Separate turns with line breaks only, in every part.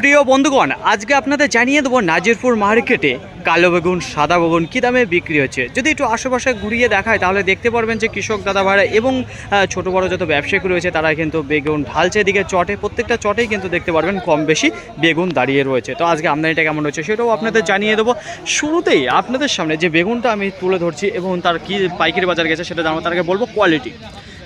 প্রিয় বন্ধুগণ, আজকে আপনাদের জানিয়ে দেবো নাজিরপুর মার্কেটে কালো বেগুন, সাদা বেগুন কী দামে বিক্রি হচ্ছে। যদি একটু আশেপাশে ঘুরিয়ে দেখায়, তাহলে দেখতে পারবেন যে কৃষক দাদা ভাইরা এবং ছোট বড় যত ব্যবসায়িক রয়েছে, তারা কিন্তু বেগুন ঢালছে, এদিকে চটে, প্রত্যেকটা চটেই কিন্তু দেখতে পারবেন কম বেশি বেগুন দাঁড়িয়ে রয়েছে। তো আজকে আমদানিটা কেমন রয়েছে সেটাও আপনাদের জানিয়ে দেবো। শুরুতেই আপনাদের সামনে যে বেগুনটা আমি তুলে ধরছি এবং তার কি পাইকারি বাজার গেছে সেটা জানাব, তার আগে বলব কোয়ালিটি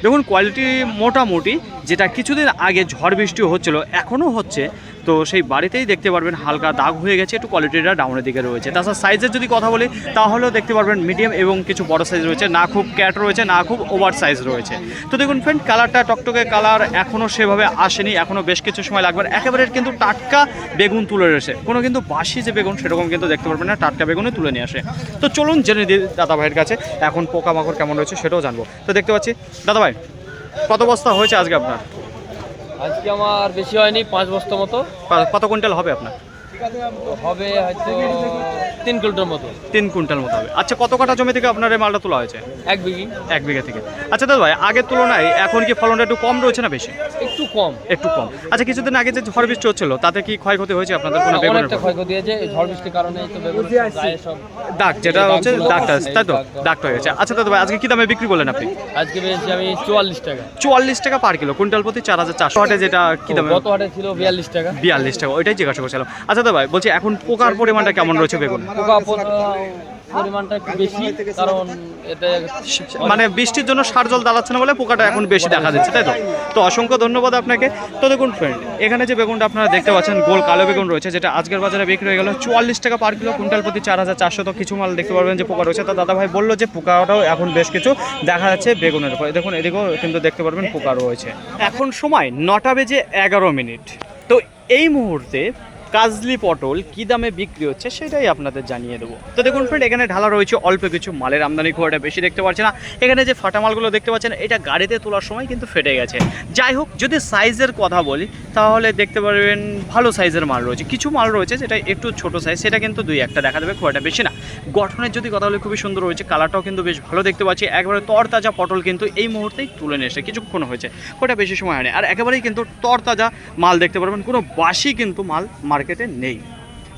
দেখুন কোয়ালিটি মোটামুটি, যেটা কিছুদিন আগে ঝড় বৃষ্টি হচ্ছিল, এখনও হচ্ছে তো সেই বাড়িতেই দেখতে পারবেন হালকা দাগ হয়ে গেছে, একটু কোয়ালিটিটা ডাউনের দিকে রয়েছে। তাছাড়া সাইজের যদি কথা বলি, তাহলেও দেখতে পারবেন মিডিয়াম এবং কিছু বড় সাইজ রয়েছে, না খুব ক্যাট রয়েছে, না খুব ওভার সাইজ রয়েছে। তো দেখুন ফ্রেন্ড কালারটা টকটকে কালার এখনও সেভাবে আসেনি এখনও বেশ কিছু সময় লাগবে। একেবারে কিন্তু টাটকা বেগুন তুলে রয়েছে। কোনো কিন্তু বাসি যে বেগুন, সেরকম কিন্তু দেখতে পারবেন না, টাটকা বেগুনে তুলে নিয়ে আসে। তো চলুন জেনে দিই দাদা ভাইয়ের কাছে, এখন পোকামাকড় কেমন রয়েছে সেটাও জানব। তো দেখতে পাচ্ছি দাদা ভাই কত বস্তা হয়েছে আজকে আপনার?
আজকে আমার বেশি হয়নি পাঁচ বস্তা মতো।
কত- কুইন্টাল হবে আপনার?
হবে হয়তো তিন কিলোটার মতো।
তিন কুইন্টাল মতো হবে। আচ্ছা কত কাটা জমি থেকে আপনার এই মালটা তোলা হয়েছে?
এক বিঘি।
এক বিঘা থেকে। আচ্ছা দাদা ভাই আগের তুলনায় এখন কি ফলনটা একটু কম রয়েছে না বেশি?
একটু কম।
একটু কম। আচ্ছা কিছুদিন আগে যে ঝড় বৃষ্টি হচ্ছিল তাতে কি ক্ষয়ক্ষতি হয়েছে আপনাদের কোনো বেগুনের
অনেকটা ক্ষয়ক্ষতি হয়েছে ঝড় বৃষ্টির কারণে তো গায়ে সব
দাগ যেটা হচ্ছে দাগটা তাই তো। দাগটা হয়ে গেছে আচ্ছা দাদা ভাই আজকে কি দামে বিক্রি করলেন আপনি?
আজকে পেয়েছি আমি চুয়াল্লিশ টাকা।
চুয়াল্লিশ টাকা পার কিলো কুইন্টাল প্রতি চার হাজার চারশো হাটে যেটা কি দামে?
গত হাটে ছিল বিয়াল্লিশ টাকা।
বিয়াল্লিশ টাকা ওইটাই জিজ্ঞাসা করছিলাম। আচ্ছা দাদা ভাই বলছি এখন পোকার পরিমাণটা কেমন রয়েছে বেগুন?
পোকা পোকা পরিমাণটা একটু বেশি কারণ এতে
মানে বৃষ্টির জন্য সার জল দাঁড়াচ্ছে না বলে পোকাটা এখন বেশি দেখা যাচ্ছে তাই তো? তো অসংখ্য ধন্যবাদ আপনাকে। তো দেখুন ফ্রেন্ড এখানে যে বেগুনটা আপনারা দেখতে পাচ্ছেন গোল কালো বেগুন রয়েছে যেটা আজকের বাজারে বিক্রি হয়ে গেল চুয়াল্লিশ টাকা পার কিলো কুইন্টাল প্রতি চার হাজার চারশো। তো কিছু মাল দেখতে পারবেন যে পোকা রয়েছে। তো দাদা ভাই বলল যে পোকাটাও এখন বেশ কিছু দেখা যাচ্ছে বেগুনের উপরে। দেখুন এদিকেও কিন্তু দেখতে পারবেন পোকা রয়েছে। এখন সময় নটা বেজে এগারো মিনিট। তো এই মুহূর্তে কাজলি পটল কি দামে বিক্রি হচ্ছে সেটাই আপনাদের জানিয়ে দেবো। তো দেখুন ফ্রেন্ড এখানে ঢালা রয়েছে অল্প কিছু মালের আমদানি খুব একটা বেশি দেখতে পাচ্ছে না। এখানে যে ফাটা মালগুলো দেখতে পাচ্ছেন, এটা গাড়িতে তোলার সময় কিন্তু ফেটে গেছে। যাই হোক, যদি সাইজের কথা বলি, তাহলে দেখতে পারবেন ভালো সাইজের মাল রয়েছে। কিছু মাল রয়েছে যেটা একটু ছোট সাইজ সেটা কিন্তু দুই একটা দেখা দেবে খুব একটা বেশি না। গঠনের যদি কথা বলি, খুবই সুন্দর রয়েছে কালারটাও কিন্তু বেশ ভালো দেখতে পাচ্ছি। একবারে তরতাজা পটল কিন্তু এই মুহূর্তেই তুলে নিয়ে এসে কিছুক্ষণ হয়েছে ওটা বেশি সময় হয়নি। আর একেবারেই কিন্তু তরতাজা মাল দেখতে পারবেন, কোনো বাসি কিন্তু মাল মার্কেটে নেই।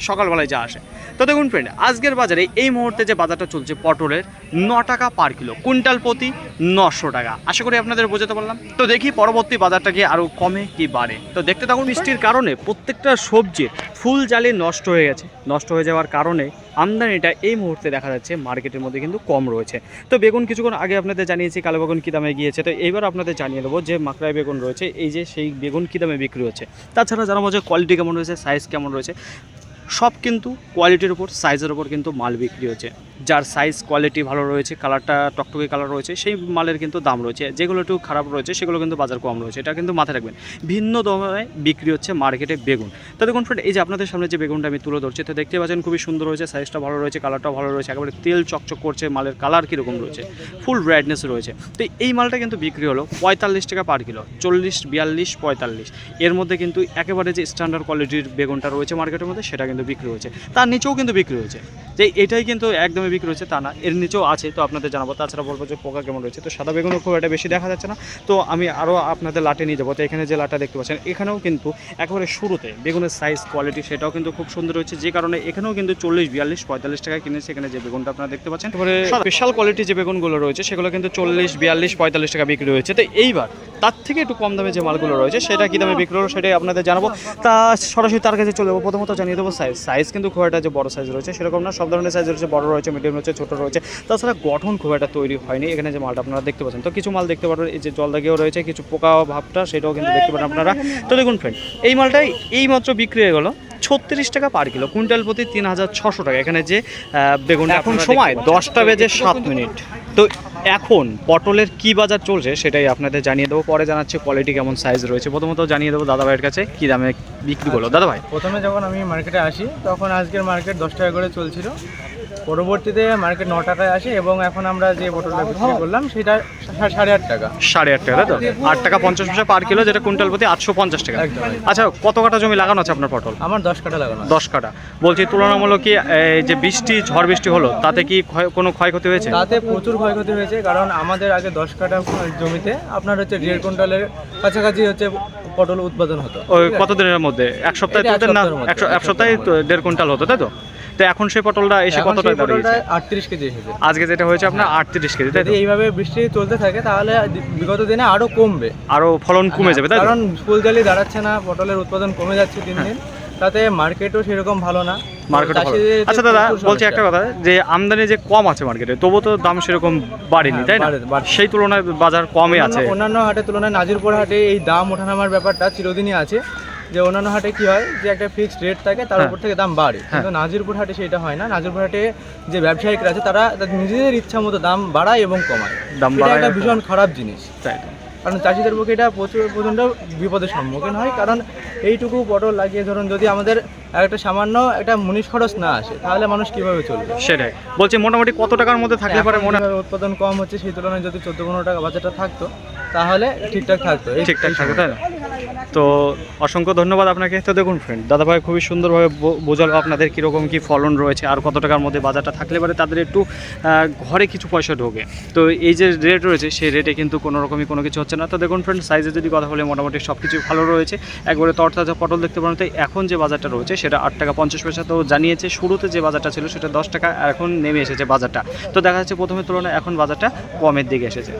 সকালবেলায় যা আসে। তো দেখুন ফ্রেন্ড আজকের বাজারে এই মুহূর্তে যে বাজারটা চলছে পটলের, ন টাকা পার কিলো, কুইন্টাল প্রতি নশো টাকা। আশা করি আপনাদের বোঝাতে পারলাম। তো দেখি পরবর্তী বাজারটা গিয়ে আরও কমে কি বাড়ে। তো দেখতে থাকুন বৃষ্টির কারণে প্রত্যেকটা সবজি ফুল জালে নষ্ট হয়ে গেছে। নষ্ট হয়ে যাওয়ার কারণে আমদানিটা এই মুহূর্তে দেখা যাচ্ছে মার্কেটের মধ্যে কিন্তু কম রয়েছে। তো বেগুন কিছুক্ষণ আগে আপনাদের জানিয়েছি, কালো বেগুন কী দামে গিয়েছে। তো এইবার আপনাদের জানিয়ে দেবো যে মাকড়াই বেগুন রয়েছে, এই যে সেই বেগুন কী দামে বিক্রি হচ্ছে। তাছাড়া জানাব যে কোয়ালিটি কেমন রয়েছে সাইজ কেমন রয়েছে। সব কিন্তু কোয়ালিটির উপর সাইজের উপর কিন্তু মাল বিক্রি হচ্ছে যার সাইজ কোয়ালিটি ভালো রয়েছে কালারটা টকটকে কালার রয়েছে, সেই মালের কিন্তু দাম রয়েছে। যেগুলো একটু খারাপ রয়েছে, সেগুলো কিন্তু বাজার কম রয়েছে। এটা কিন্তু মাথায় রাখবেন। ভিন্ন দামে বিক্রি হচ্ছে মার্কেটে বেগুন। তো দেখুন ফ্রেন্ড এই যে আপনাদের সামনে যে বেগুনটা আমি তুলে ধরছি, তো দেখতে পাচ্ছেন খুবই সুন্দর রয়েছে সাইজটা ভালো রয়েছে কালারটা ভালো রয়েছে, একেবারে তেল চকচক করছে, মালের কালার কীরকম রয়েছে ফুল ব্রাইটনেস রয়েছে। তো এই মালটা কিন্তু বিক্রি হলো পঁয়তাল্লিশ টাকা পার কিলো চল্লিশ, বিয়াল্লিশ, পঁয়তাল্লিশ। এর মধ্যে কিন্তু একেবারে যে স্ট্যান্ডার্ড কোয়ালিটির বেগুনটা রয়েছে মার্কেটের মধ্যে, সেটা কিন্তু বিক্রি হয়েছে। তার নিচেও কিন্তু বিক্রি হয়েছে। যে এটাই কিন্তু একদমই বিক্রি হচ্ছে তা না। এর নিচেও আছে তো আপনাদের জানাব। তাছাড়া বলব যে পোকা কেমন রয়েছে তো সাদা বেগুনও খুব একটা বেশি দেখা যাচ্ছে না। তো আমি আরও আপনাদের লাটে নিয়ে যাব। তো এখানে যে লাটা দেখতে পাচ্ছেন এখানেও কিন্তু একেবারে শুরুতে বেগুনের সাইজ কোয়ালিটি সেটাও কিন্তু খুব সুন্দর রয়েছে যে কারণে এখানেও কিন্তু চল্লিশ বিয়াল্লিশ পঁয়তাল্লিশ টাকায় কিনেছে এখানে যে বেগুনটা আপনারা দেখতে পাচ্ছেন। তারপরে স্পেশাল কোয়ালিটি যে বেগুনগুলো রয়েছে সেগুলো কিন্তু চল্লিশ বিয়াল্লিশ পঁয়তাল্লিশ টাকা বিক্রি হয়েছে। তো এইবার তার থেকে একটু কম দামে যে মালগুলো রয়েছে সেটা কী দামে বিক্রি হলো সেটাই আপনাদের জানাব। তা সরাসরি তার কাছে চলে যাব। প্রথমত জানিয়ে দেবো সাইজ সাইজ কিন্তু খুব একটা যে বড় সাইজ রয়েছে। সেরকম না সব ধরনের সাইজ রয়েছে বড় রয়েছে মিডিয়াম রয়েছে ছোটো রয়েছে। তাছাড়া গঠন খুব একটা তৈরি হয়নি। এখানে যে মালটা আপনারা দেখতে পাচ্ছেন তো কিছু মাল দেখতে পারবেন এই যে জল দাগিয়েও রয়েছে কিছু পোকা ভাবটা সেটাও কিন্তু দেখতে পারেন আপনারা। তো দেখুন ফ্রেন্ড এই মালটাই এই মাত্র বিক্রি হয়ে গেলো ছত্রিশ টাকা পার কিলো কুইন্টাল প্রতি তিন হাজার ছশো টাকা। এখানে যে বেগুন এখন সময় দশটা বেজে সাত মিনিট। তো এখন পটলের কি বাজার চলছে সেটাই আপনাদের জানিয়ে দেবো। পরে জানাচ্ছি কোয়ালিটি কেমন সাইজ রয়েছে। প্রথমত জানিয়ে দেবো দাদাভাইয়ের কাছে কী দামে বিক্রি করল। দাদাভাই।
প্রথমে যখন আমি মার্কেটে আসি, তখন আজকের মার্কেট দশ টাকা করে চলছিল। পরবর্তীতে মার্কেট ন টাকায় আসে এবং এখন আমরা যে পটলটা বিক্রি করলাম সেটা সাড়ে আট টাকা।
সাড়ে আট টাকা তাই তো? আট টাকা পঞ্চাশ পয়সা পার কিলো যেটা কুইন্টাল প্রতি আটশো পঞ্চাশ টাকা। আচ্ছা কত কাটা জমি লাগানো আছে আপনার পটল?
আমার দশ কাটা লাগানো
দশ কাটা। বলছি তুলনামূলক কি এই যে বৃষ্টি ঝড় বৃষ্টি হলো তাতে কি ক্ষয়- কোনো ক্ষয়ক্ষতি হয়েছে?
তাতে প্রচুর ক্ষয়ক্ষতি হয়েছে কারণ আমাদের আগে দশ কাটা জমিতে আপনার হচ্ছে দেড় কুইন্টালের কাছাকাছি হচ্ছে পটল উৎপাদন হতো।
ওই
ঠিক
কত দিনের মধ্যে এক সপ্তাহে
এক
সপ্তাহে দেড় কুইন্টাল হতো তাই তো? তো এখন সেই পটলটা এসে কতটা দাঁড়িয়েছে
আটত্রিশ কেজি এসেছে।
আজকে যেটা হয়েছে আপনার আটত্রিশ কেজি তাই
এইভাবে বৃষ্টি চলতে থাকে তাহলে বিগত দিনে আরও কমবে।
আরও ফলন কমে যাবে তাই
কারণ ফুল জালি দাঁড়াচ্ছে না পটলের উৎপাদন কমে যাচ্ছে দিন দিন। তাতে মার্কেটও সেরকম ভালো না।
মার্কেট আচ্ছা দাদা বলছি একটা কথা যে আমদানি যে কম আছে মার্কেটে তবুও তো দাম সেরকম বাড়েনি তাই না? সেই তুলনায় বাজার কমই আছে।
অন্যান্য- অন্যান্য হাটের তুলনায় নাজিরপুর হাটে এই দাম ওঠানামার ব্যাপারটা চিরদিনই আছে। যে অন্যান্য হাটে কি হয় যে একটা ফিক্সড রেট থাকে তার
হ্যাঁ।
উপর থেকে দাম বাড়ে। কিন্তু নাজিরপুর হাটে সেটা হয় না। নাজিরপুর হাটে যে ব্যবসায়িকরা আছে তারা নিজেদের ইচ্ছা মতো দাম বাড়ায় এবং কমায়।
দাম
এটা একটা ভীষণ খারাপ জিনিস।
তাই।
কারণ চাষিদের পক্ষে এটা প্রচুর প্রচণ্ড বিপদের সম্মুখীন হয়। কারণ এইটুকু পটল লাগিয়ে ধরুন যদি আমাদের একটা সামান্য একটা মুনিশ খরচ না আসে তাহলে মানুষ কীভাবে চলবে?
সেটাই। বলছি মোটামুটি কত টাকার মধ্যে থাকলে পারে মনে
উৎপাদন কম হচ্ছে সেই তুলনায় যদি চোদ্দ পনেরো টাকা বাজারটা থাকতো তাহলে ঠিকঠাক থাকতো।
ঠিকঠাক
এই
থাকে
সময়।
তাই না? তো অসংখ্য ধন্যবাদ আপনাকে। তো দেখুন ফ্রেন্ড দাদাভাই খুবই সুন্দরভাবে বোঝালো আপনাদের কীরকম কী ফলন রয়েছে আর কত টাকার মধ্যে বাজারটা থাকলে পারে তাদের একটু ঘরে কিছু পয়সা ঢোকে। তো এই যে রেট রয়েছে সেই রেটে কিন্তু কোনো রকমই কোনো কিছু হচ্ছে না। তো দেখুন ফ্রেন্ড সাইজে যদি কথা বলে মোটামুটি সব কিছু ভালো রয়েছে। একবারে তরতাজা পটল দেখতে পারেন। তো এখন যে বাজারটা রয়েছে সেটা আট টাকা পঞ্চাশ পয়সা তো জানিয়েছে শুরুতে যে বাজারটা ছিল সেটা দশ টাকা আর এখন নেমে এসেছে বাজারটা। তো দেখা যাচ্ছে প্রথমে তুলনায় এখন বাজারটা কমের দিকে এসেছে।